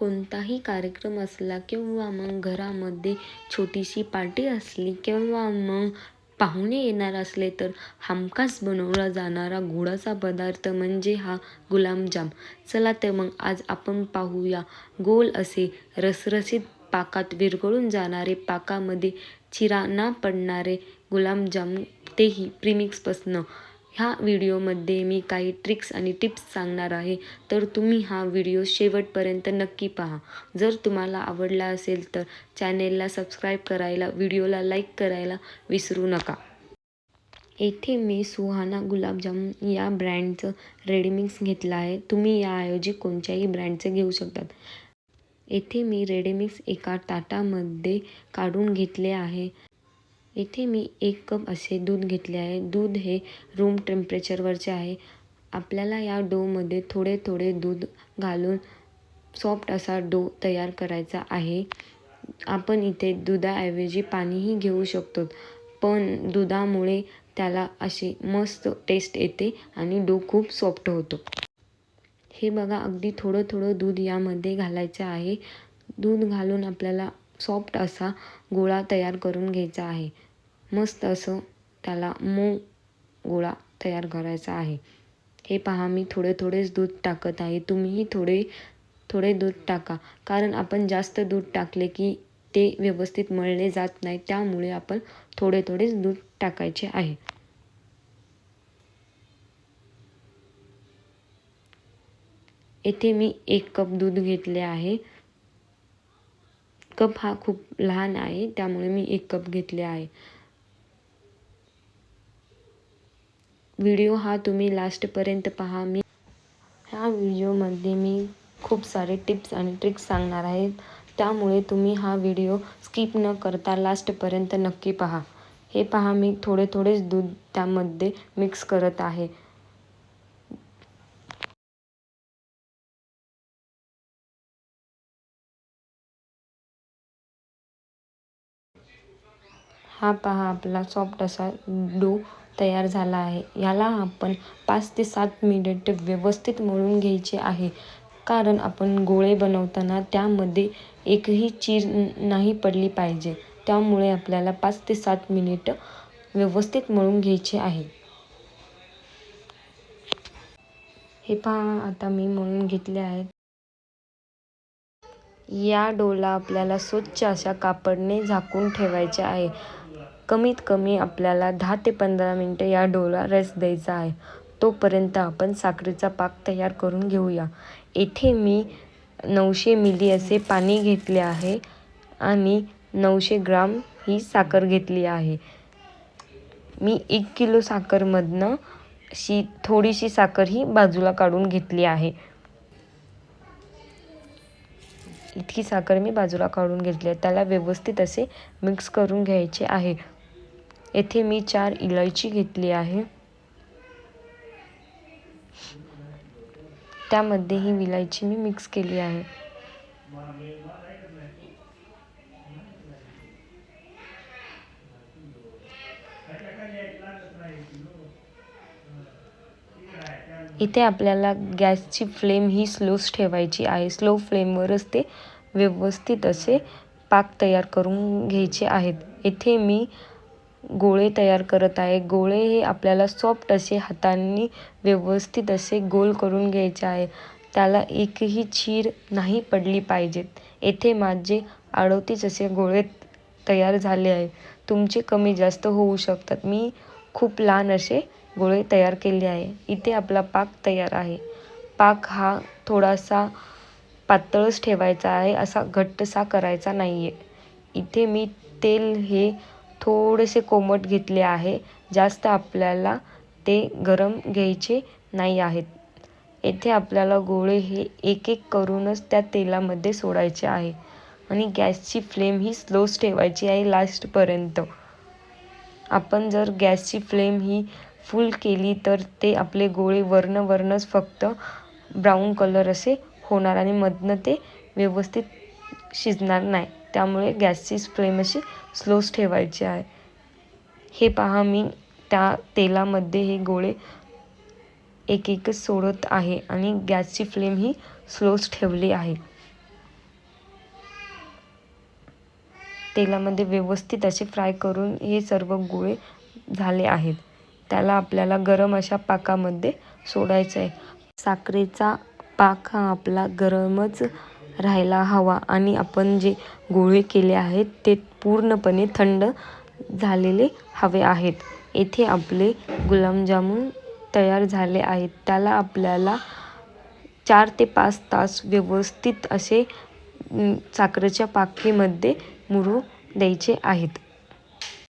कोणताही कार्यक्रम असला किंवा मग घरामध्ये छोटीशी पार्टी असली किंवा मग पाहुणे येणार असले तर हमखास बनवला जाणारा गोडाचा पदार्थ म्हणजे हा गुलाबजाम. चला तर मग आज आपण पाहूया. गोल असे रसरसीत पाकात विरघळून जाणारे पाकामध्ये चिरा न पडणारे गुलाबजाम. तेही प्रिमिक्सपासनं. ह्या व्हिडिओमध्ये मी काही ट्रिक्स आणि टिप्स सांगणार आहे तर तुम्ही हा व्हिडिओ शेवटपर्यंत नक्की पहा. जर तुम्हाला आवडला असेल तर चॅनेलला सबस्क्राईब करायला व्हिडिओला लाईक करायला विसरू नका. येथे मी सुहाना गुलाबजामुन या ब्रँडचं रेडीमिक्स घेतलं आहे. तुम्ही याऐवजी कोणत्याही ब्रँडचं घेऊ शकतात. येथे मी रेडीमिक्स एका ताटामध्ये काढून घेतले आहे. इथे मी एक कप असे दूध घेतले आहे. दूध हे रूम टेम्परेचरवरचे आहे. आपल्याला या डोमध्ये थोडे थोडे दूध घालून सॉफ्ट असा डो तयार करायचा आहे. आपण इथे दुधाऐवजी पाणीही घेऊ शकतो पण दुधामुळे त्याला अशी मस्त टेस्ट येते आणि डो खूप सॉफ्ट होतो. हे बघा अगदी थोडं थोडं दूध यामध्ये घालायचं आहे. दूध घालून आपल्याला सॉफ्ट असा गोळा तयार करून घ्यायचा आहे. मस्त असं त्याला मऊ गोळा तयार करायचा आहे. हे पहा मी थोडे थोडेच दूध टाकत आहे. तुम्हीही थोडे थोडे दूध टाका. कारण आपण जास्त दूध टाकले की ते व्यवस्थित मळले जात नाही. त्यामुळे आपण थोडे थोडेच दूध टाकायचे आहे. येथे मी एक कप दूध घेतले आहे. कप हा खूप लहान आहे. त्यामुळे मी एक कप घेतले आहे. व्हिडिओ हा तुम्ही लास्टपर्यंत पहा. मी ह्या व्हिडिओमध्ये मी खूप सारे टिप्स आणि ट्रिक्स सांगणार आहे. त्यामुळे तुम्ही हा व्हिडिओ स्किप न करता लास्टपर्यंत नक्की पहा. हे पहा मी थोडे थोडेच दूध त्यामध्ये मिक्स करत आहे. हा पहा आपला सॉफ्ट असा डो तयार झाला आहे. याला आपण पाच ते सात मिनिट व्यवस्थित मळून घ्यायचे आहे. कारण आपण गोळे बनवताना त्यामध्ये एकही चीर नाही पडली पाहिजे. त्यामुळे आपल्याला पाच ते सात मिनिट व्यवस्थित मळून घ्यायचे आहे. हे पहा आता मी मळून घेतले आहेत. या डोला आपल्याला स्वच्छ अशा कापडने झाकून ठेवायचे आहे. कमीत कमी आपल्याला दहा ते पंधरा मिनटं या डोला रेस्ट द्यायचा आहे. तोपर्यंत आपण साखरेचा पाक तयार करून घेऊया. येथे मी नऊशे मिली असे पाणी घेतले आहे आणि नऊशे ग्राम ही साखर घेतली आहे. मी एक किलो साखरमधनं शी थोडीशी साखर ही बाजूला काढून घेतली आहे. इतकी साखर मी बाजूला काढून घेतली आहे. त्याला व्यवस्थित असे मिक्स करून घ्यायचे आहे. येथे मी चार इलायची घेतली आहे. त्यामध्ये ही विलायची मी मिक्स केली आहे. इथे आपल्याला गॅसची फ्लेम ही स्लोच ठेवायची आहे. स्लो फ्लेमवरच ते व्यवस्थित असे पाक तयार करून घ्यायचे आहेत. इथे मी गोळे तयार करत आहे. गोळे हे आपल्याला सॉफ्ट असे हातांनी व्यवस्थित असे गोल करून घ्यायचे आहे. त्याला एकही चीर नाही पडली पाहिजेत. येथे माझे अडतीस असे गोळे तयार झाले आहे. तुमचे कमी जास्त होऊ शकतात. मी खूप लहान असे गोळे तयार केले आहे. इथे आपला पाक तयार आहे. पाक हा थोडासा पातळच ठेवायचा आहे. असा घट्टसा करायचा नाही आहे इथे मी तेल हे थोडेसे कोमट घेतले आहे. जास्त आपल्याला ते गरम घ्यायचे नाही आहेत. येथे आपल्याला गोळे हे एक एक करूनच त्या तेलामध्ये सोडायचे आहे. आणि गॅसची फ्लेम ही स्लोच ठेवायची आहे लास्टपर्यंत. आपण जर गॅसची फ्लेम ही फुल केली तर ते आपले गोळे वर्ण वरणच फक्त ब्राऊन कलर असे होणार आणि मधनं ते व्यवस्थित शिजणार नाही. त्यामुळे गॅसची फ्लेम अशी स्लोच ठेवायची आहे. हे पहा मी त्या तेलामध्ये हे गोळे एक एकच सोडत आहे आणि गॅसची फ्लेम ही स्लोच ठेवली आहे. तेलामध्ये व्यवस्थित असे फ्राय करून हे सर्व गोळे झाले आहेत. त्याला आपल्याला गरम अशा पाकामध्ये सोडायचं आहे. साखरेचा पाक हा आपला गरमच राहायला हवा. आणि आपण जे गोळे केले आहेत ते पूर्णपणे थंड झालेले हवे आहेत. येथे आपले गुलाबजामुन तयार झाले आहेत. त्याला आपल्याला चार ते पाच तास व्यवस्थित असे साखरेच्या पाकीमध्ये मुरू द्यायचे आहेत.